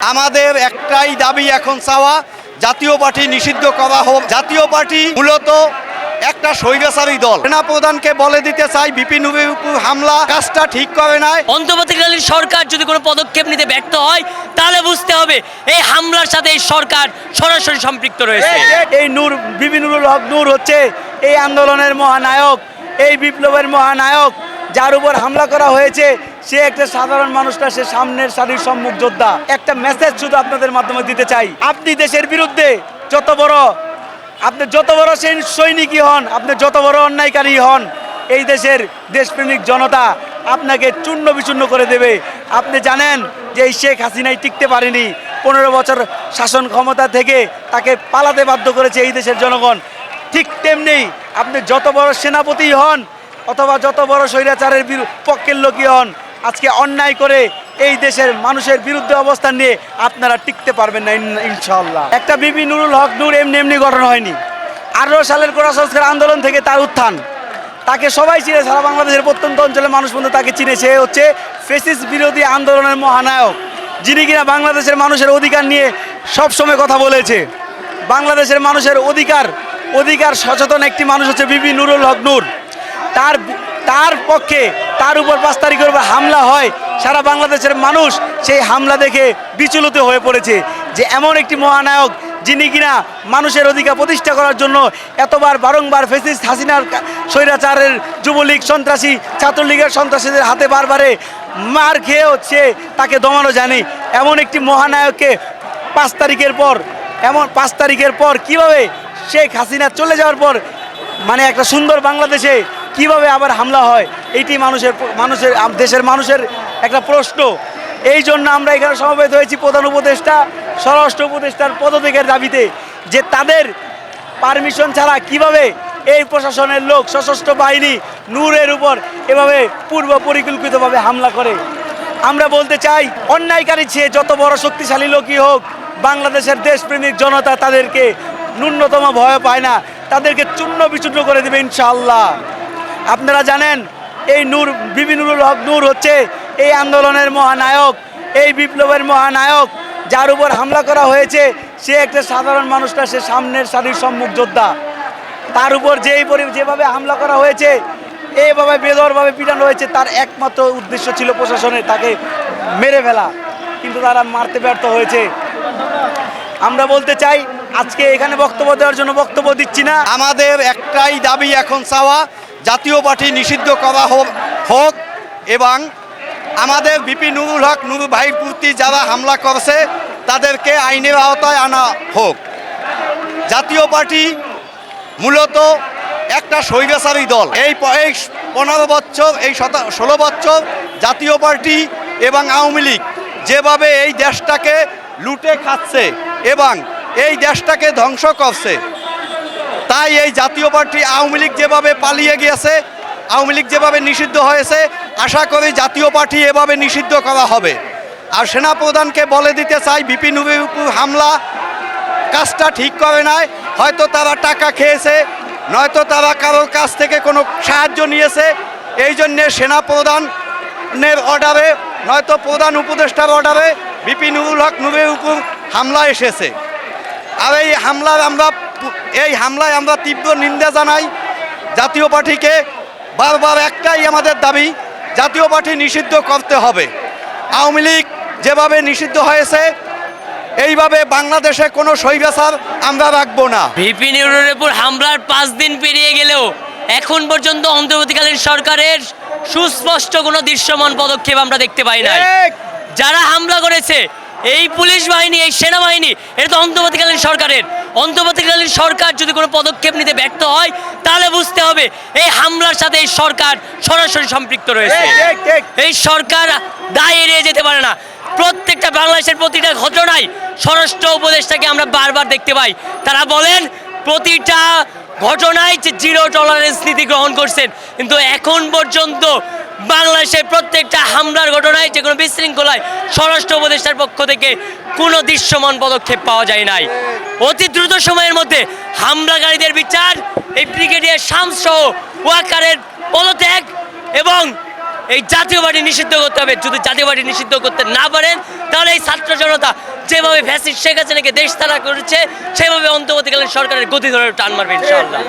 আমাদের একটাই দাবি এখন চাওয়া জাতীয় পার্টি নিষিদ্ধ করা হোক। জাতীয় পার্টি মূলত একটা স্বৈরাচারী দল। সেনা প্রধানকে বলে দিতে চাই বিপিন হামলা কাজটা ঠিক করে নাই। অন্তর্বর্তীকালীন সরকার যদি কোনো পদক্ষেপ নিতে ব্যর্থ হয় তাহলে বুঝতে হবে এই হামলার সাথে এই সরকার সরাসরি সম্পৃক্ত রয়েছে। এই- এই নূর বিপিনুরুল হক নূর হচ্ছে এই আন্দোলনের মহানায়ক এই বিপ্লবের মহানায়ক যার উপর হামলা করা হয়েছে সে একটা সাধারণ মানুষটা, সে সামনের সারির সম্মুখ যোদ্ধা। একটা মেসেজ শুধু আপনাদের মাধ্যমে দিতে চাই। আপনি দেশের বিরুদ্ধে যত বড়, আপনি যত বড় সৈন- সৈনিকই হন, আপনি যত বড় অন্যায়কারী হন, এই দেশের দেশপ্রেমিক জনতা আপনাকে চূর্ণ বিচূর্ণ করে দেবে। আপনি জানেন যে এই শেখ হাসিনাই টিকতে পারেনি। পনেরো বছর শাসন ক্ষমতা থেকে তাকে পালাতে বাধ্য করেছে এই দেশের জনগণ। ঠিক তেমনি আপনি যত বড় সেনাপতি হন, অথবা যত বড় স্বৈরাচারের বিরু- পক্ষের লোকই হন আজকে অন্যায় করে এই দেশের মানুষের বিরুদ্ধে অবস্থান নিয়ে আপনারা টিকতে পারবেন না ইনশাল্লাহ একটা বিবি নুরুল হক নূর এমনি এমনি গঠন হয়নি। আঠারো সালের কোটা সংস্কার আন্দোলন থেকে তার উত্থান। তাকে সবাই চিনে, সারা বাংলাদেশের প্রত্যন্ত অঞ্চলের মানুষ বন্ধু তাকে চিনেছে এ হচ্ছে ফেসিস বিরোধী আন্দোলনের মহানায়ক, যিনি কিনা বাংলাদেশের মানুষের অধিকার নিয়ে সব সময় কথা বলেছে। বাংলাদেশের মানুষের অধিকার অধিকার সচেতন একটি মানুষ হচ্ছে বিবি নুরুল হক নূর। তার তার পক্ষে তার উপর পাঁচ তারিখের উপর হামলা হয়, সারা বাংলাদেশের মানুষ সেই হামলা দেখে বিচলিত হয়ে পড়েছে যে এমন একটি মহানায়ক যিনি কিনা মানুষের অধিকার প্রতিষ্ঠা করার জন্য এতবার বারংবার ফেসিস হাসিনার স্বৈরাচারের যুবলীগ, সন্ত্রাসী, ছাত্রলীগের সন্ত্রাসীদের হাতে বারবারে মার খেয়েও সে তাকে দমানো জানে এমন একটি মহানায়ককে পাঁচ তারিখের পর, এমন পাঁচ তারিখের পর কীভাবে শেখ হাসিনা চলে যাওয়ার পর মানে একটা সুন্দর বাংলাদেশে কীভাবে আবার হামলা হয়, এটি মানুষের মানুষের দেশের মানুষের একটা প্রশ্ন। এই জন্য আমরা এখানে সমবেত হয়েছি প্রধান উপদেষ্টা, স্বরাষ্ট্র উপদেষ্টার পদত্যাগের দাবিতে যে তাদের পারমিশন ছাড়া কীভাবে এই প্রশাসনের লোক, সশস্ত্র বাহিনী নূরের উপর এভাবে পূর্ব পরিকল্পিতভাবে হামলা করে। আমরা বলতে চাই, অন্যায়কারী চেয়ে যত বড় শক্তিশালী লোকই হোক, বাংলাদেশের দেশপ্রেমিক জনতা তাদেরকে ন্যূনতম ভয় পায় না, তাদেরকে চূর্ণ বিচূর্ণ করে দেবে ইনশাআল্লাহ। আপনারা জানেন, এই নূর বিবিনুরুল হক নূর হচ্ছে এই আন্দোলনের মহানায়ক, এই বিপ্লবের মহানায়ক, যার উপর হামলা করা হয়েছে, সে একটা সাধারণ মানুষটা, সে সামনের সারির সম্মুখ যোদ্ধা। তার উপর যেই পরি- যেভাবে হামলা করা হয়েছে, এইভাবে বেদরভাবে পিটানো হয়েছে, তার একমাত্র উদ্দেশ্য ছিল প্রশাসনের তাকে মেরে ফেলা। কিন্তু তারা মারতে ব্যর্থ হয়েছে। আমরা বলতে চাই, আজকে এখানে বক্তব্য দেওয়ার জন্য বক্তব্য দিচ্ছি না। আমাদের একটাই দাবি এখন চাওয়া জাতীয় পার্টি নিষিদ্ধ করা হোক এবং আমাদের বিপি নুরুল হক নুরু ভাই প্রতি যারা হামলা করছে, তাদেরকে আইনের আওতায় আনা হোক। জাতীয় পার্টি মূলত একটা স্বৈরাচারী দল। এই পনেরো বছর, এই শতা ষোলো বছর জাতীয় পার্টি এবং আওয়ামী লীগ যেভাবে এই দেশটাকে লুটে খাচ্ছে এবং এই দেশটাকে ধ্বংস করছে তাই এই জাতীয় পার্টি আওয়ামী লীগ যেভাবে পালিয়ে গিয়েছে, আওয়ামী লীগ যেভাবে নিষিদ্ধ হয়েছে, আশা করি জাতীয় পার্টি এভাবে নিষিদ্ধ করা হবে। আর সেনাপ্রধানকে বলে দিতে চাই, বিপিন হামলা কাজটা ঠিক করে নাই, হয়তো তারা টাকা খেয়েছে, নয়তো তারা কারোর কাছ থেকে কোনো সাহায্য নিয়েছে, এই জন্যে সেনাপ্রধানের অর্ডারে, নয়তো প্রধান উপদেষ্টার অর্ডারে বিপিন উল হক নুরের উপর হামলা এসেছে। আর এই হামলার আমরা এই হামলায় আমরা তীব্র নিন্দা জানাই জাতীয় পার্টিকে বারবার একটাই আমাদের দাবি জাতীয় পার্টি নিষিদ্ধ করতে হবে। আওয়ামী লীগ যেভাবে নিষিদ্ধ হয়েছে এইভাবে বাংলাদেশে কোনো স্বৈরাচার আমরা রাখব না। ভিপি নিউরের উপর হামলার পাঁচ দিন পেরিয়ে গেলেও এখন পর্যন্ত অন্তর্বর্তীকালীন সরকারের সুস্পষ্ট কোনো দৃশ্যমান পদক্ষেপ আমরা দেখতে পাই না। যারা হামলা করেছে এই পুলিশ বাহিনী এই সেনাবাহিনী এটা তো অন্তর্বর্তীকালীন সরকারের। অন্তর্বর্তীকালীন সরকার যদি কোনো পদক্ষেপ নিতে ব্যর্থ হয় তাহলে বুঝতে হবে এই হামলার সাথে এই সরকার সরাসরি সম্পৃক্ত রয়েছে। এই সরকার দায় এড়িয়ে যেতে পারে না। প্রত্যেকটা বাংলাদেশের প্রতিটা ঘটনায় স্বরাষ্ট্র উপদেষ্টাকে আমরা বারবার দেখতে পাই। তারা বলেন প্রতিটা ঘটনায় যে জিরো টলারেন্স নীতি গ্রহণ করছেন। কিন্তু এখন পর্যন্ত বাংলাদেশের প্রত্যেকটা হামলার ঘটনায় যে কোনো বিশৃঙ্খলায় স্বরাষ্ট্র উপদেষ্টার পক্ষ থেকে কোনো দৃশ্যমান পদক্ষেপ পাওয়া যায় নাই। অতি দ্রুত সময়ের মধ্যে হামলাকারীদের বিচার, এই ব্রিগেডিয়ার শামস সহ ওয়াকারের পদত্যাগ এবং এই জাতীয় পার্টি নিষিদ্ধ করতে হবে। যদি জাতীয় পার্টি নিষিদ্ধ করতে না পারেন, তাহলে এই ছাত্র জনতা যেভাবে ফ্যাসিস্ট শেখ হাসিনাকে দেশ তারা করেছে, সেভাবে অন্তর্বর্তীকালীন সরকারের গতি ধরে টান মারবে ইনশাআল্লাহ।